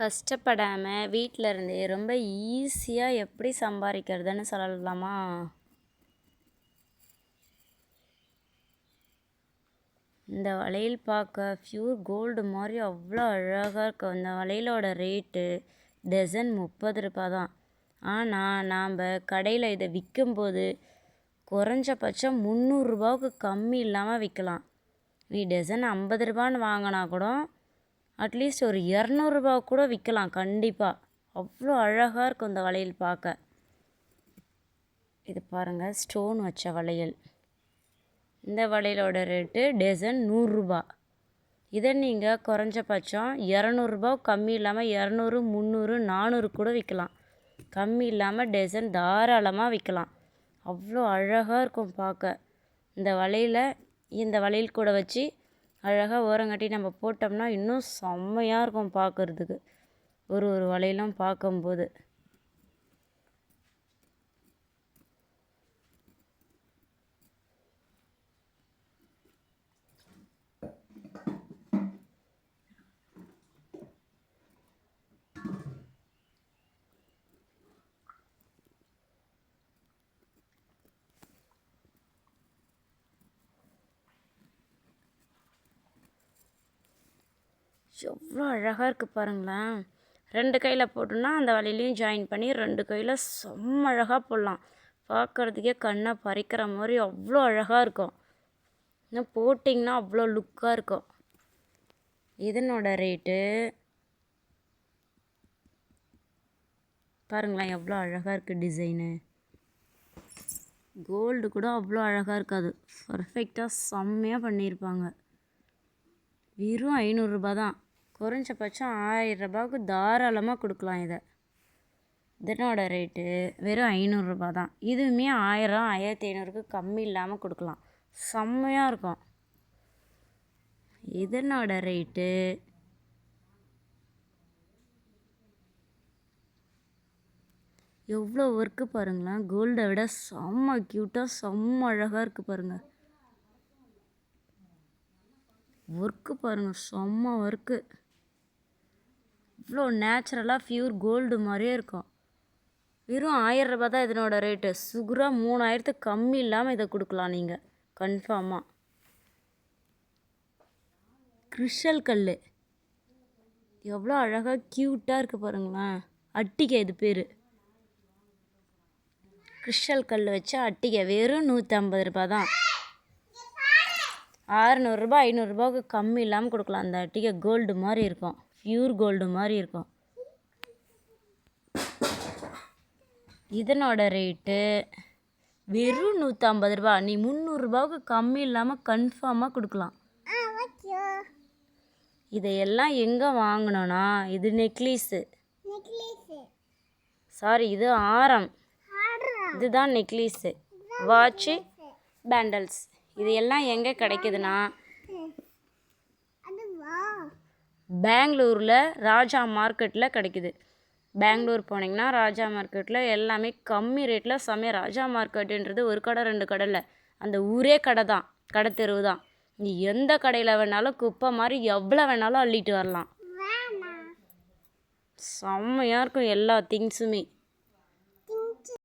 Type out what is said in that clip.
கஷ்டப்படாமல் வீட்டில் இருந்தே ரொம்ப ஈஸியாக எப்படி சம்பாதிக்கிறதுன்னு சொல்லலாமா? இந்த வளையல் பார்க்க ப்யூர் கோல்டு மாதிரி அவ்வளோ அழகாக இருக்கும் இந்த வளையலோட ரேட்டு டசன் முப்பது ரூபா தான். ஆனால் நாம் கடையில் இதை விற்கும்போது குறைஞ்சபட்சம் முந்நூறுரூபாவுக்கு கம்மி இல்லாமல் விற்கலாம் நீ டசன் ஐம்பது ரூபான்னு வாங்கினா கூட அட்லீஸ்ட் ஒரு இரநூறுபா கூட விற்கலாம் கண்டிப்பாக அவ்வளோ அழகாக இருக்கும் இந்த வளையல் பார்க்க இது பாருங்கள் ஸ்டோன் வச்ச வளையல். இந்த வளையலோட ரேட்டு டசன் நூறுரூபா இதை நீங்கள் குறைஞ்சபட்சம் இரநூறுபா கம்மி இல்லாமல் இரநூறு முந்நூறு நானூறு கூட விற்கலாம் கம்மி இல்லாமல் டசன் தாராளமாக விற்கலாம் அவ்வளோ அழகாக இருக்கும் பார்க்க இந்த வளையலை இந்த வளையல் கூட வச்சு அழகாக ஓரங்கட்டி நம்ம போட்டோம்னா இன்னும் செம்மையாக இருக்கும் பார்க்குறதுக்கு. ஒரு ஒரு வளையலும் பார்க்கும்போது. எவ்வளோ அழகாக இருக்குது பாருங்களேன். ரெண்டு கையில் போட்டோம்னா அந்த வலையிலையும் ஜாயின் பண்ணி ரெண்டு கையில் செம்ம அழகாக போடலாம். பார்க்குறதுக்கே கண்ணை பறிக்கிற மாதிரி அவ்வளோ அழகாக இருக்கும். இன்னும் போட்டிங்கன்னா அவ்வளோ லுக்காக இருக்கும். இதனோட ரேட்டு பாருங்களேன் எவ்வளோ அழகாக இருக்குது டிசைனு கோல்டு கூட அவ்வளோ அழகாக இருக்காது. பர்ஃபெக்டாக செம்மையாக பண்ணியிருப்பாங்க. வெறும் ஐநூறுரூபா தான். குறைஞ்சபட்சம் ஆயிரரூபாவுக்கு தாராளமாக கொடுக்கலாம் இதை. இதனோட ரேட்டு வெறும் ஐநூறுரூபா தான். இதுவுமே ஆயிரம் ஆயிரத்தி ஐநூறுக்கு கம்மி இல்லாமல் கொடுக்கலாம். செம்மையாக இருக்கும். இதனோட ரேட்டு எவ்வளோ ஒர்க்கு பாருங்களேன். கோல்டை விட செம்ம க்யூட்டாக செம்ம அழகாக இருக்குது பாருங்கள் ஒர்க்கு பாருங்கள் செம்ம ஒர்க்கு இவ்வளோ நேச்சுரலாக ப்யூர் கோல்டு மாதிரியே இருக்கும். வெறும் ஆயிரம் ரூபாய் தான் இதனோட ரேட்டு. சுகுராக மூணாயிரத்துக்கு கம்மி இல்லாமல் இதை கொடுக்கலாம் நீங்கள் கன்ஃபார்மாக கிறிஷல் கல் எவ்வளோ அழகாக க்யூட்டாக இருக்குது பாருங்களேன். அட்டிகை இது பேர். கிறிஷல் கல் வச்ச அட்டிகை வெறும் நூற்றம்பது ரூபா தான். ஆறுநூறுரூபா ஐநூறுரூபாவுக்கு கம்மி இல்லாமல் கொடுக்கலாம். அந்த அட்டிகை கோல்டு மாதிரி இருக்கும். ப்யூர் கோல்டு மாதிரி இருக்கும். இதனோட ரேட்டு வெறும் நூற்றம்பது ரூபா. நீ முந்நூறுரூபாவுக்கு கம்மி இல்லாமல் கன்ஃபார்மாக கொடுக்கலாம். இதையெல்லாம் எங்கே வாங்கினோன்னா இது நெக்லீஸு சாரி இது ஆரம். இதுதான் நெக்லீஸு வாட்சு பேண்டல்ஸ் இது எல்லாம் எங்கே கிடைக்குதுன்னா பெங்களூரில் ராஜா மார்க்கெட்டில் கிடைக்குது. பெங்களூர் போனீங்கன்னா ராஜா மார்க்கெட்டில் எல்லாமே கம்மி ரேட்டில் செம்மையாக ராஜா மார்க்கெட்டுன்றது ஒரு கடை ரெண்டு கடை இல்லை அந்த ஊரே கடை தான். கடை தெருவு தான். நீ எந்த கடையில் வேணாலும் குப்பை மாதிரி எவ்வளோ வேணாலும் அள்ளிட்டு வரலாம். செம்மையாக இருக்கும் எல்லா திங்ஸுமே